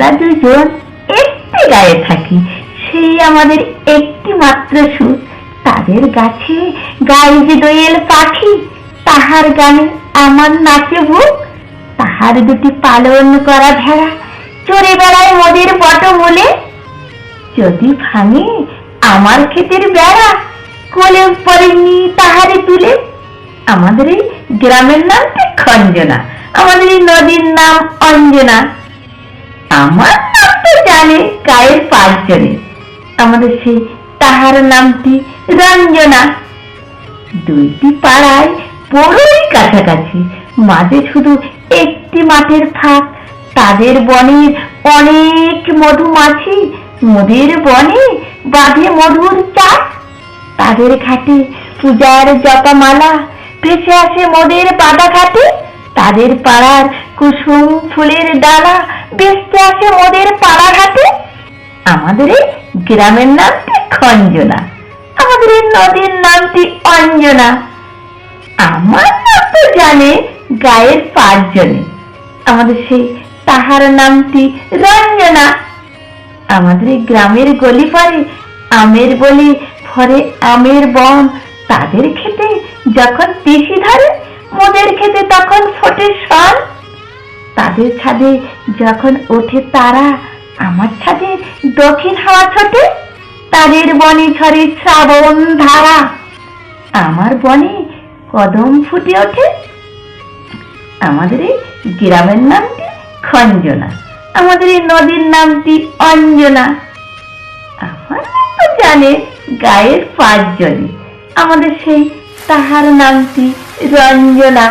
আমরা দুজন একটি গায়ে থাকি, সেই আমাদের একটি মাত্র সুর। তাদের গাছে গায়ে যে দোয়েল পাখি, তাহার গানে আমার নাচে বুক তাহার দুটি পালন করা ভেড়া, চড়ে বেড়ায় মোদের বটমূলে যদি ভাঙে আমার ক্ষেতের বেড়া, কোলে পড়েনি তাহারে তুলে। আমাদের এই গ্রামের নামটি খঞ্জনা, আমাদের এই নদীর নাম অঞ্জনা। আমার নাম তো জানে গায়ের পাঁচজনে। আমাদের সেই তাহার নামটি রঞ্জনা। দুইটি পাড়ায় বড়ই কাছাকাছি, মাঝে শুধু একটি মাঠের ফাঁক। তাদের বনে অনেক মধুমাছি মোদের বনে বাঁধে মধুর চাক তাদের ঘাটে পূজার জপামালা, ভেসে আসে মোদের পাতা ঘাটে তাদের পাড়ার কুসুম ফুলের ডালা বেসতে আসে মোদের পাড়া ঘাটে আমাদের এই গ্রামের নামটি খঞ্জনা, আমাদের এই নদীর নামটি অঞ্জনা। আমার নাম তো জানে গায়ের পাঁচজনে, আমাদের সেই তাহার নামটি রঞ্জনা। আমাদের এই গ্রামের গলি আমের গলি ফরে আমের বন। তাদের খেতে যখন পিসি ধরে, মোদের খেতে তখন ফোটে সন তাদের ছাদে যখন ওঠে তারা, আমার ছাদে দক্ষিণ হাওয়া ছোটে, তাদের বনে ঝরে শ্রাবণ ধারা। আমার বনে কদম ফুটে ওঠে, আমাদের এই গ্রামের নামটি খঞ্জনা, আমাদের এই নদীর নামটি অঞ্জনা। আমার তো জানে গায়ের পাঁচজনে আমাদের সেই তাহার নামটি রঞ্জনা।